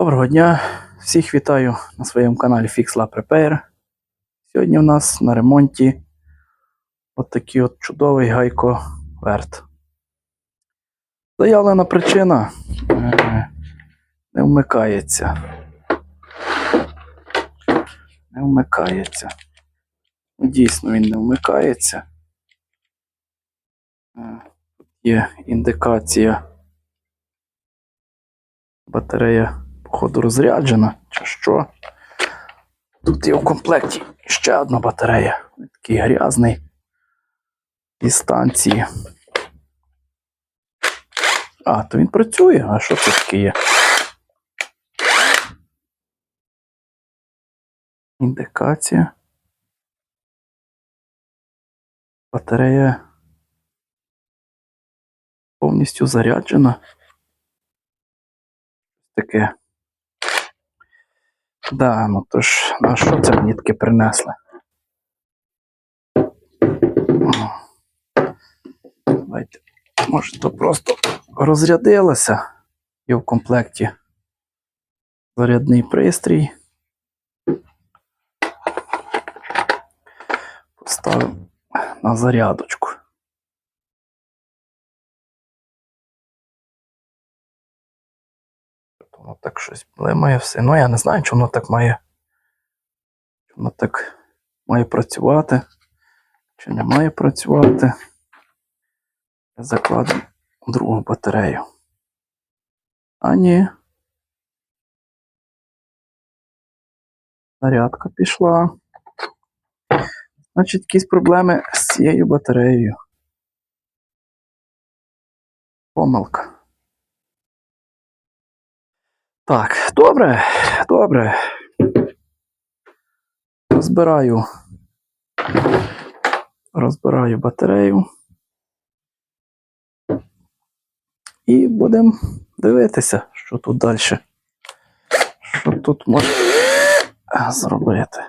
Доброго дня! Всіх вітаю на своєму каналі FixLab Repair. Сьогодні у нас на ремонті от такий от чудовий гайко верт. Заявлена причина е, не вмикається. Не вмикається. Ну, Дійсно, він не вмикається. Е, Тут є індикація. Батарея, походу, розряджена, чи що. Тут є в комплекті ще одна батарея. Такий грязний. Із станції. А, то він працює. А що це таке є? Індикація. Батарея повністю заряджена. Таке. Да, ну то ж, на що це мені принесли? Давайте. Може, то просто розрядилося і в комплекті зарядний пристрій. Поставив на зарядочку. Воно так щось блимає все. Ну, я не знаю, чи воно так має. Чи воно так має працювати, чи не має працювати. Я закладу другу батарею. А ні. Зарядка пішла. Значить, якісь проблеми з цією батареєю. Помилка. Так, добре, добре. Розбираю. Розбираю батарею. І будемо дивитися, що тут далі. Що тут можна зробити.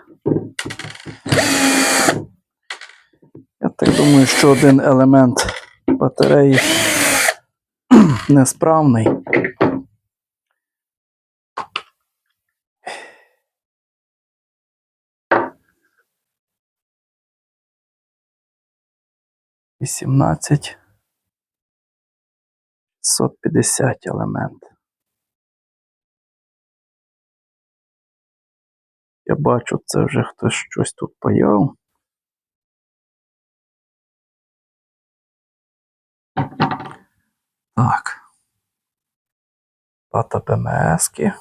Я так думаю, що один елемент батареї несправний. Вісімнадцять. 650 елемент. Я бачу, це вже хтось щось тут паяв. Так. Дата ПМСки.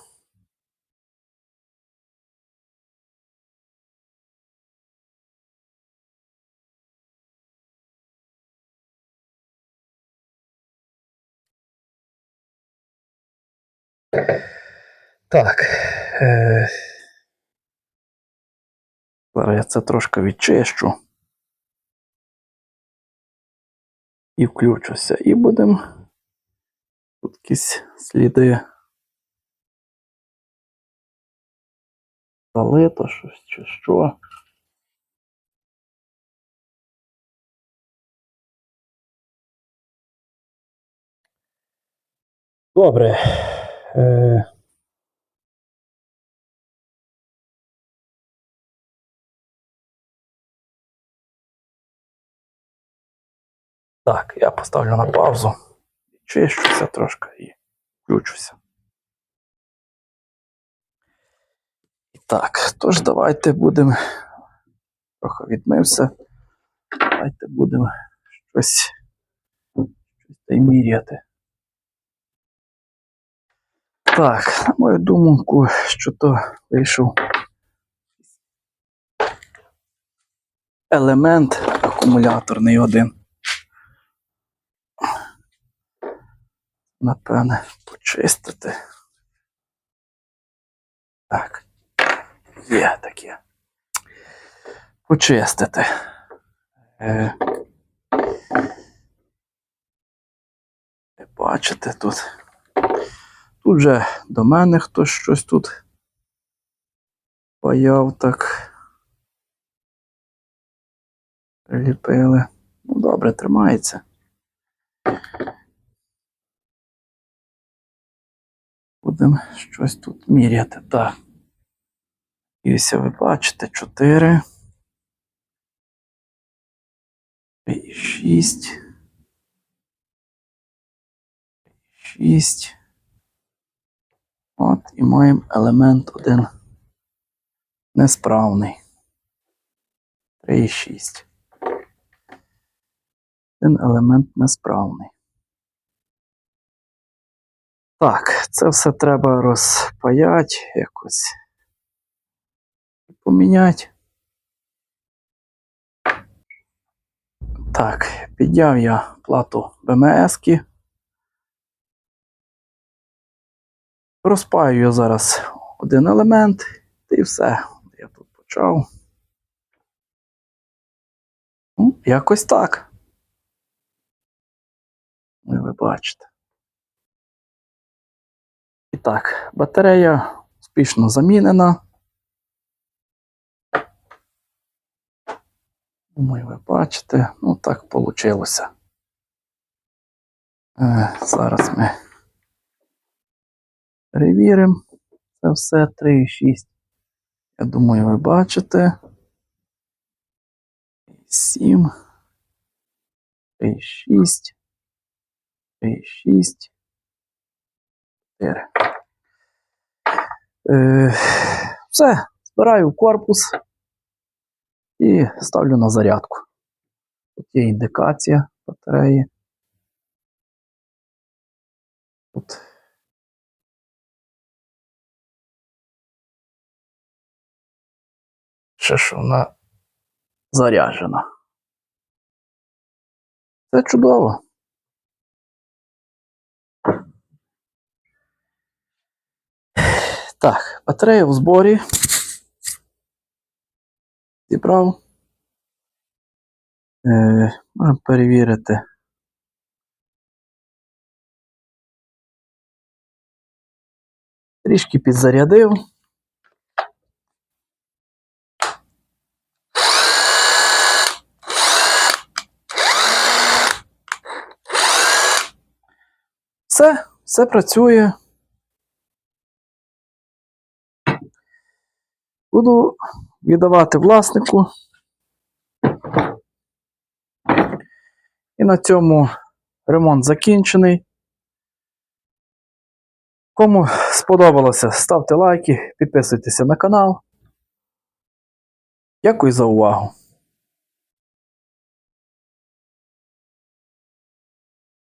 Так. Е... Зараз я це трошки відчищу. І включуся. І будемо тут якісь сліди. Залито щось чи що. Добре. Е... Так, я поставлю на паузу. Чищуся трошки і включуся. Так, тож давайте будемо. Трохи відмився. Давайте будемо щось, щось міряти. Так, на мою думку, що то вийшов елемент акумуляторний один. Напевне, почистити. Так. Є таке. Почистити. Е, бачите тут. Тут вже до мене хтось щось тут паяв так. Приліпили. Ну, добре, тримається. будемо щось тут міряти. Так. І ось ви бачите 4. І 6. 6. От, і маємо елемент один несправний. 3,6. Один елемент несправний. Так, це все треба розпаяти якось. І поміняти. Так, підняв я плату БМС-ки. Розпаю я зараз один елемент, і все. Я тут почав. Ну, якось так. Ну, ви бачите. І так, батарея успішно замінена. Думаю, ви бачите, ну так вийшло. Е, зараз ми перевіримо. Це все 3,6. Я думаю, ви бачите. 7. 3,6. 3,6. 4. Е, все, збираю корпус і ставлю на зарядку. Тут є індикація батареї. Тут ще що вона заряджена. Це чудово. Так, батарея в зборі. Зібрав. Е, можемо перевірити. Трішки підзарядив. Все, все працює. Буду віддавати власнику. І на цьому ремонт закінчений. Кому сподобалося, ставте лайки, підписуйтеся на канал. Дякую за увагу!